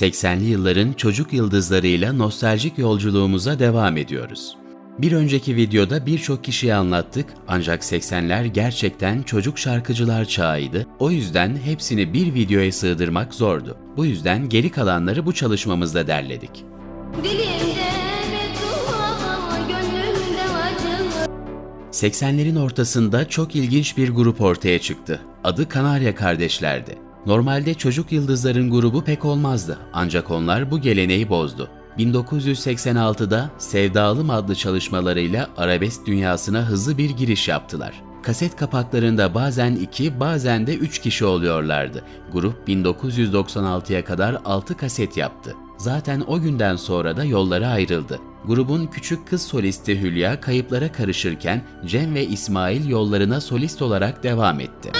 80'li yılların çocuk yıldızlarıyla nostaljik yolculuğumuza devam ediyoruz. Bir önceki videoda birçok kişiye anlattık ancak 80'ler gerçekten çocuk şarkıcılar çağıydı. O yüzden hepsini bir videoya sığdırmak zordu. Bu yüzden geri kalanları bu çalışmamızda derledik. Dilimde 80'lerin ortasında çok ilginç bir grup ortaya çıktı. Adı Kanarya Kardeşler'di. Normalde çocuk yıldızların grubu pek olmazdı ancak onlar bu geleneği bozdu. 1986'da Sevdalım adlı çalışmalarıyla arabesk dünyasına hızlı bir giriş yaptılar. Kaset kapaklarında bazen 2 bazen de 3 kişi oluyorlardı. Grup 1996'ya kadar 6 kaset yaptı. Zaten o günden sonra da yolları ayrıldı. Grubun küçük kız solisti Hülya kayıplara karışırken Cem ve İsmail yollarına solist olarak devam etti.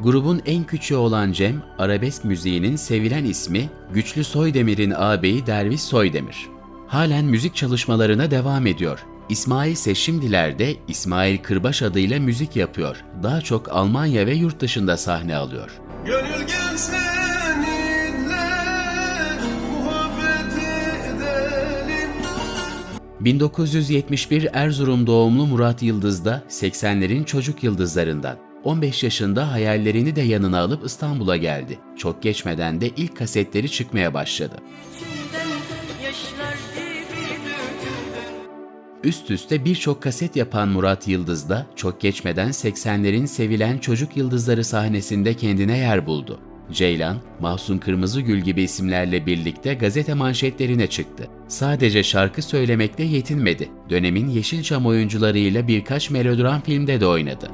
Grubun en küçüğü olan Cem, arabesk müziğinin sevilen ismi Güçlü Soydemir'in ağabeyi Derviş Soydemir. Halen müzik çalışmalarına devam ediyor. İsmail ise şimdilerde İsmail Kırbaş adıyla müzik yapıyor. Daha çok Almanya ve yurt dışında sahne alıyor. Gönül 1971 Erzurum doğumlu Murat Yıldız da 80'lerin çocuk yıldızlarından. 15 yaşında hayallerini de yanına alıp İstanbul'a geldi. Çok geçmeden de ilk kasetleri çıkmaya başladı. Üst üste birçok kaset yapan Murat Yıldız da çok geçmeden 80'lerin sevilen çocuk yıldızları sahnesinde kendine yer buldu. Ceylan, Mahsun Kırmızıgül gibi isimlerle birlikte gazete manşetlerine çıktı. Sadece şarkı söylemekle yetinmedi. Dönemin Yeşilçam oyuncularıyla birkaç melodram filmde de oynadı.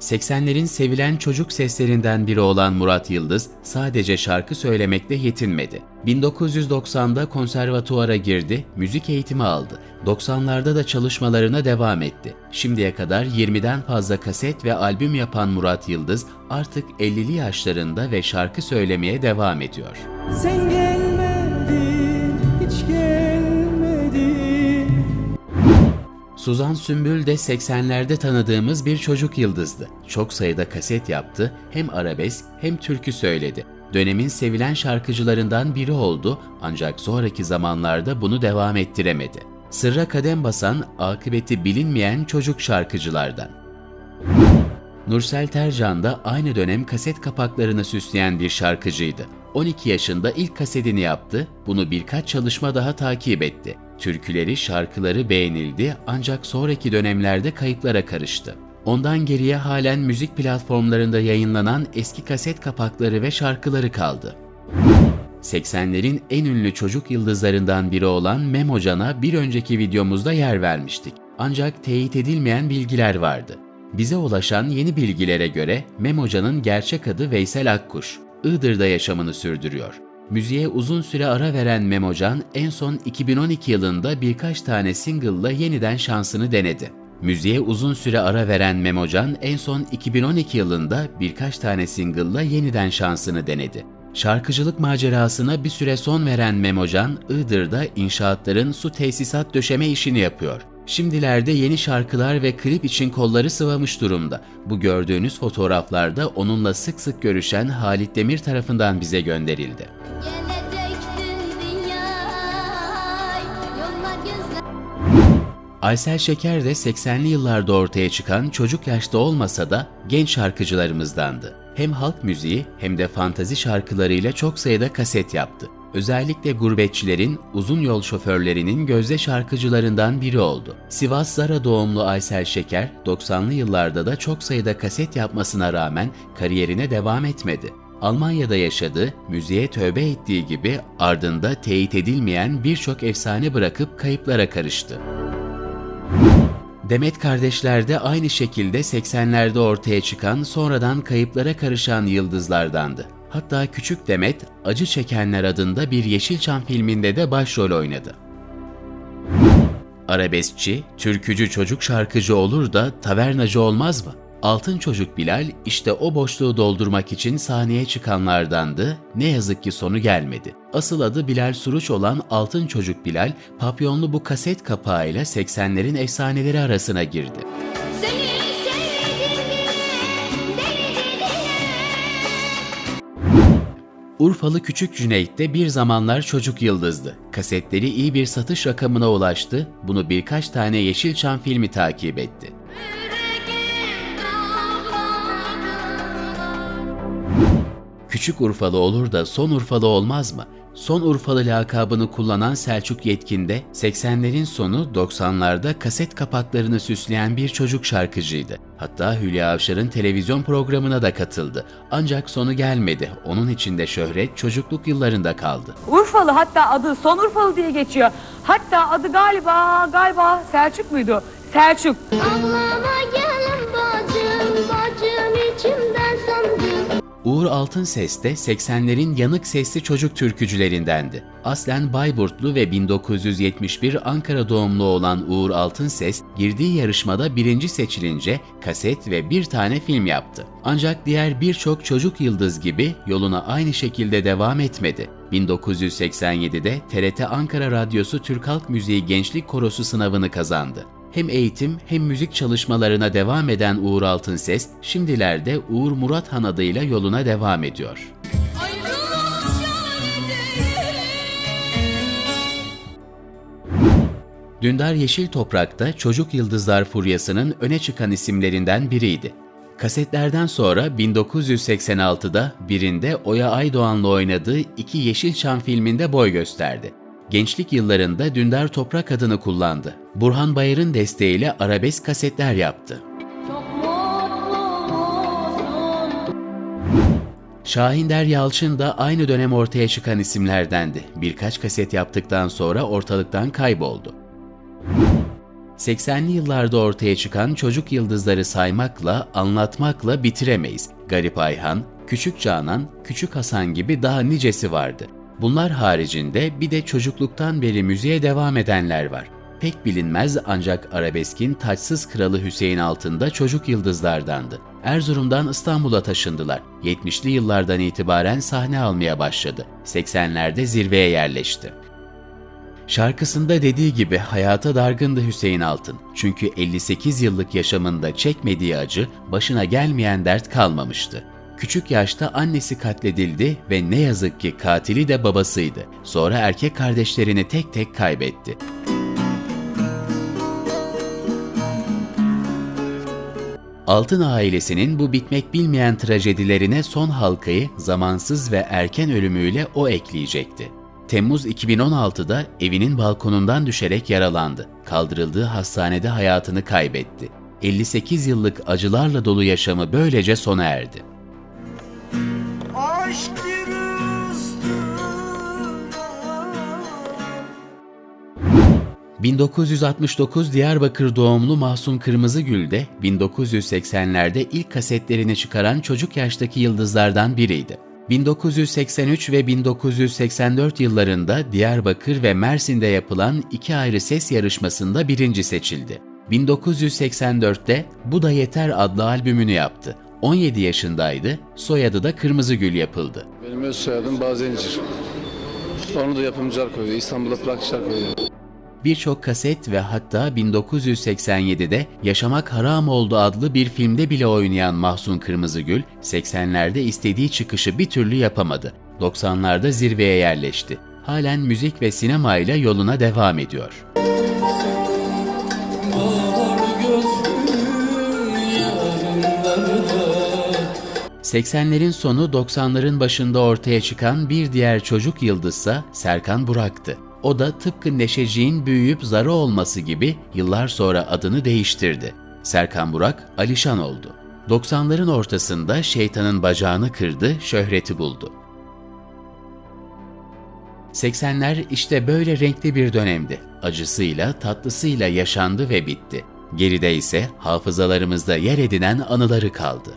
80'lerin sevilen çocuk seslerinden biri olan Murat Yıldız sadece şarkı söylemekle yetinmedi. 1990'da konservatuvara girdi, müzik eğitimi aldı. 90'larda da çalışmalarına devam etti. Şimdiye kadar 20'den fazla kaset ve albüm yapan Murat Yıldız artık 50'li yaşlarında ve şarkı söylemeye devam ediyor. Sen Suzan Sümbül de 80'lerde tanıdığımız bir çocuk yıldızdı. Çok sayıda kaset yaptı, hem arabesk hem türkü söyledi. Dönemin sevilen şarkıcılarından biri oldu ancak sonraki zamanlarda bunu devam ettiremedi. Sırra kadem basan, akıbeti bilinmeyen çocuk şarkıcılardan. Nursel Tercan da aynı dönem kaset kapaklarını süsleyen bir şarkıcıydı. 12 yaşında ilk kasetini yaptı, bunu birkaç çalışma daha takip etti. Türküleri, şarkıları beğenildi ancak sonraki dönemlerde kayıplara karıştı. Ondan geriye halen müzik platformlarında yayınlanan eski kaset kapakları ve şarkıları kaldı. 80'lerin en ünlü çocuk yıldızlarından biri olan Memo Can'a bir önceki videomuzda yer vermiştik. Ancak teyit edilmeyen bilgiler vardı. Bize ulaşan yeni bilgilere göre Memo Can'ın gerçek adı Veysel Akkuş. Iğdır'da yaşamını sürdürüyor. Müziğe uzun süre ara veren Memo Can en son 2012 yılında birkaç tane single'la yeniden şansını denedi. Müziğe uzun süre ara veren Memo Can en son 2012 yılında birkaç tane single'la yeniden şansını denedi. Şarkıcılık macerasına bir süre son veren Memo Can, Iğdır'da inşaatların su tesisat döşeme işini yapıyor. Şimdilerde yeni şarkılar ve klip için kolları sıvamış durumda. Bu gördüğünüz fotoğraflarda onunla sık sık görüşen Halit Demir tarafından bize gönderildi. Aysel Şeker de 80'li yıllarda ortaya çıkan çocuk yaşta olmasa da genç şarkıcılarımızdandı. Hem halk müziği hem de fantazi şarkılarıyla çok sayıda kaset yaptı. Özellikle gurbetçilerin, uzun yol şoförlerinin gözde şarkıcılarından biri oldu. Sivas Zara doğumlu Aysel Şeker, 90'lı yıllarda da çok sayıda kaset yapmasına rağmen kariyerine devam etmedi. Almanya'da yaşadı, müziğe tövbe ettiği gibi ardında teyit edilmeyen birçok efsane bırakıp kayıplara karıştı. Demet kardeşler de aynı şekilde 80'lerde ortaya çıkan sonradan kayıplara karışan yıldızlardandı. Hatta Küçük Demet, Acı Çekenler adında bir Yeşilçam filminde de başrol oynadı. Arabeskçi, türkücü çocuk şarkıcı olur da tavernacı olmaz mı? Altın Çocuk Bilal işte o boşluğu doldurmak için sahneye çıkanlardandı. Ne yazık ki sonu gelmedi. Asıl adı Bilal Suruç olan Altın Çocuk Bilal, papyonlu bu kaset kapağıyla 80'lerin efsaneleri arasına girdi. Seni Urfalı Küçük Cüneyt de bir zamanlar çocuk yıldızdı. Kasetleri iyi bir satış rakamına ulaştı. Bunu birkaç tane Yeşilçam filmi takip etti. Küçük Urfalı olur da son Urfalı olmaz mı? Son Urfalı lakabını kullanan Selçuk Yetkin de 80'lerin sonu 90'larda kaset kapaklarını süsleyen bir çocuk şarkıcıydı. Hatta Hülya Avşar'ın televizyon programına da katıldı. Ancak sonu gelmedi. Onun için de şöhret çocukluk yıllarında kaldı. Urfalı hatta adı Son Urfalı diye geçiyor. Hatta adı galiba galiba Selçuk muydu? Selçuk. Gelin Uğur Altınses de 80'lerin yanık sesli çocuk türkücülerindendi. Aslen Bayburtlu ve 1971 Ankara doğumlu olan Uğur Altınses, girdiği yarışmada birinci seçilince kaset ve bir tane film yaptı. Ancak diğer birçok çocuk yıldız gibi yoluna aynı şekilde devam etmedi. 1987'de TRT Ankara Radyosu Türk Halk Müziği Gençlik Korosu sınavını kazandı. Hem eğitim hem müzik çalışmalarına devam eden Uğur Altınses, şimdilerde Uğur Murat Han adıyla yoluna devam ediyor. Dündar Yeşil Toprak'ta Çocuk Yıldızlar Furyası'nın öne çıkan isimlerinden biriydi. Kasetlerden sonra 1986'da birinde Oya Aydoğan'la oynadığı iki Yeşilçam filminde boy gösterdi. Gençlik yıllarında Dündar Toprak adını kullandı. Burhan Bayır'ın desteğiyle arabesk kasetler yaptı. Şahinder Yalçın da aynı dönem ortaya çıkan isimlerdendi. Birkaç kaset yaptıktan sonra ortalıktan kayboldu. 80'li yıllarda ortaya çıkan çocuk yıldızları saymakla, anlatmakla bitiremeyiz. Garip Ayhan, Küçük Canan, Küçük Hasan gibi daha nicesi vardı. Bunlar haricinde bir de çocukluktan beri müziğe devam edenler var. Pek bilinmez ancak arabeskin taçsız kralı Hüseyin Altın'da çocuk yıldızlardandı. Erzurum'dan İstanbul'a taşındılar. 70'li yıllardan itibaren sahne almaya başladı. 80'lerde zirveye yerleşti. Şarkısında dediği gibi hayata dargındı Hüseyin Altın. Çünkü 58 yıllık yaşamında çekmediği acı, başına gelmeyen dert kalmamıştı. Küçük yaşta annesi katledildi ve ne yazık ki katili de babasıydı. Sonra erkek kardeşlerini tek tek kaybetti. Altın ailesinin bu bitmek bilmeyen trajedilerine son halkayı zamansız ve erken ölümüyle o ekleyecekti. Temmuz 2016'da evinin balkonundan düşerek yaralandı. Kaldırıldığı hastanede hayatını kaybetti. 58 yıllık acılarla dolu yaşamı böylece sona erdi. Aşk bir ızdırap 1969 Diyarbakır doğumlu Mahsun Kırmızıgül de 1980'lerde ilk kasetlerini çıkaran çocuk yaştaki yıldızlardan biriydi. 1983 ve 1984 yıllarında Diyarbakır ve Mersin'de yapılan iki ayrı ses yarışmasında birinci seçildi. 1984'te Bu Da Yeter adlı albümünü yaptı. 17 yaşındaydı, soyadı da Kırmızıgül yapıldı. Benim öz soyadım Bazencir. Onu da yapımcılar koyuyor. İstanbul'da plakçılar koyuyor. Birçok kaset ve hatta 1987'de Yaşamak Haram Oldu adlı bir filmde bile oynayan Mahsun Kırmızıgül, 80'lerde istediği çıkışı bir türlü yapamadı. 90'larda zirveye yerleşti. Halen müzik ve sinemayla yoluna devam ediyor. 80'lerin sonu 90'ların başında ortaya çıkan bir diğer çocuk yıldızsa Serkan Burak'tı. O da tıpkı Neşeciğin büyüyüp zarı olması gibi yıllar sonra adını değiştirdi. Serkan Burak Alişan oldu. 90'ların ortasında şeytanın bacağını kırdı, şöhreti buldu. 80'ler işte böyle renkli bir dönemdi. Acısıyla, tatlısıyla yaşandı ve bitti. Geride ise hafızalarımızda yer edinen anıları kaldı.